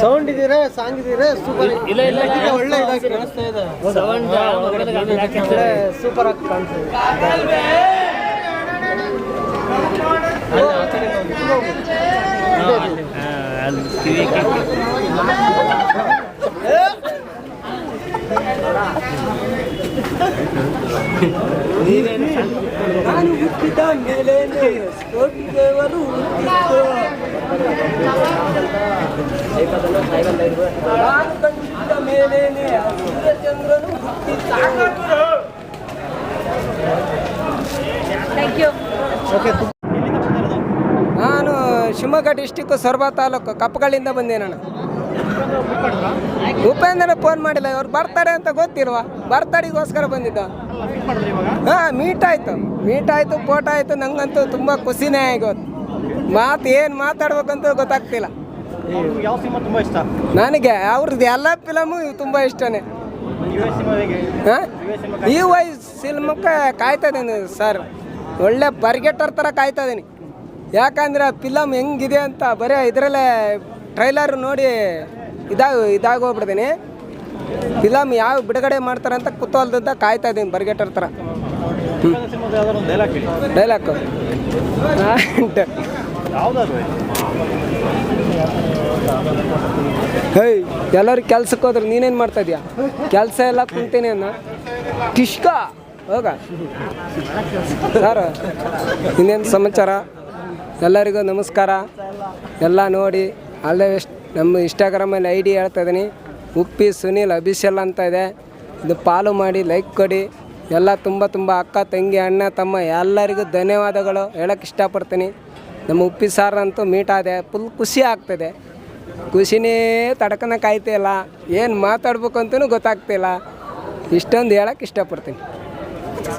Sound ಇದೀರಾ song ಇದೀರಾ super ಇಲ್ಲ, ಇಲ್ಲ. ಒಳ್ಳೆ ಇದಾಗಿ ಕಾಣಿಸ್ತಾ ಇದೆ. ಸೌಂಡ್ ಸೂಪರ್ ಆಗಿ ಕಾಣಿಸ್ತಾ ನಾನು ಹುಟ್ಟಿದ ಮೇಲೆ ದೇವರು ಹುಟ್ಟಿದ ಸೂರ್ಯಚಂದ್ರನು ನಾನು ಶಿವಮೊಗ್ಗ ಡಿಸ್ಟಿಕ್ ಸೊರಬ ತಾಲೂಕು ಕಪ್ಪಗಳಿಂದ ಬಂದೆ ನಾನು. ಉಪೇಂದ್ರ ಫೋನ್ ಮಾಡಿಲ್ಲ ಅವ್ರು ಬರ್ತಾರೆ ಅಂತ ಗೊತ್ತಿಲ್ವಾ? ಬರ್ತಡೆಗೋಸ್ಕರ ಬಂದಿದ್ದ. ಹಾ ಮೀಟ್ ಆಯ್ತು. ಮೀಟ್ ಆಯ್ತು ಫೋಟೋ ಆಯ್ತು, ನಂಗಂತೂ ತುಂಬಾ ಖುಷಿನೇ ಆಗೋದು ಮಾತು ಏನು ಮಾತಾಡ್ಬೇಕಂತ ಗೊತ್ತಾಗ್ತಿಲ್ಲ. ನನಗೆ, ಅವ್ರದ್ದು ಎಲ್ಲ ಫಿಲಮು ತುಂಬಾ ಇಷ್ಟನೇ. ಈ ವೈ ಸಿನಿಮಕ್ಕೆ ಕಾಯ್ತಾ ಇದ್ದೀನಿ ಸರ್. ಒಳ್ಳೆ ಬರ್ಗೆಟರ್ ಥರ ಕಾಯ್ತಾ ಇದ್ದೀನಿ ಯಾಕಂದ್ರೆ ಫಿಲಮ್ ಹೆಂಗಿದೆ ಅಂತ ಬರೀ ಇದರಲ್ಲೇ ಟ್ರೈಲರ್ ನೋಡಿ ಇದಾಗ ಇದಾಗೋಗ್ಬಿಡ್ತೀನಿ ಫಿಲಮ್ ಯಾವ ಬಿಡುಗಡೆ ಮಾಡ್ತಾರೆ ಅಂತ ಕುತೂಹಲದಿಂದ ಕಾಯ್ತಾ ಇದ್ದೀನಿ ಬರ್ಗೆಟರ್ ಥರ ಡೈಲಾಗ್ ಹೇಯ್, ಎಲ್ಲರೂ ಕೆಲ್ಸಕ್ಕೆ ಹೋದ್ರೆ ನೀನೇನು ಮಾಡ್ತಾ ಇದೆಯಾ? ಕೆಲಸ ಎಲ್ಲ ಕುಂತೀನಿ ಅನ್ನ. ಕಿಷ್ಕ, ಹೋಗ. ಸರ್, ಇನ್ನೇನು ಸಮಾಚಾರ? ಎಲ್ಲರಿಗೂ ನಮಸ್ಕಾರ. ಎಲ್ಲ ನೋಡಿ ಅಲ್ಲೇ ಎಷ್ಟು ನಮ್ಮ ಇನ್ಸ್ಟಾಗ್ರಾಮಲ್ಲಿ ಐ ಡಿ ಹೇಳ್ತಾ ಇದ್ದೀನಿ. ಉಪ್ಪಿ, ಸುನೀಲ್, ಅಭಿಷಲ್ ಅಂತ ಇದೆ. ಇದು ಫಾಲೋ ಮಾಡಿ ಲೈಕ್ ಕೊಡಿ. ಎಲ್ಲ ತುಂಬ ತುಂಬ ಅಕ್ಕ, ತಂಗಿ, ಅಣ್ಣ, ತಮ್ಮ ಎಲ್ಲರಿಗೂ ಧನ್ಯವಾದಗಳು ಹೇಳೋಕ್ಕೆ ಇಷ್ಟಪಡ್ತೀನಿ. ನಮ್ಮ ಉಪ್ಪಿ ಸಾರಂತೂ ಮೀಟ್ ಆದೆ. ಫುಲ್ ಖುಷಿ ಆಗ್ತದೆ. ಖುಷಿನೇ ತಡ್ಕನಕ್ಕೆ ಆಯ್ತಿಲ್ಲ ಏನು ಮಾತಾಡ್ಬೇಕು ಅಂತಲೂ ಗೊತ್ತಾಗ್ತಿಲ್ಲ. ಇಷ್ಟೊಂದು ಹೇಳೋಕ್ಕೆ ಇಷ್ಟಪಡ್ತೀನಿ.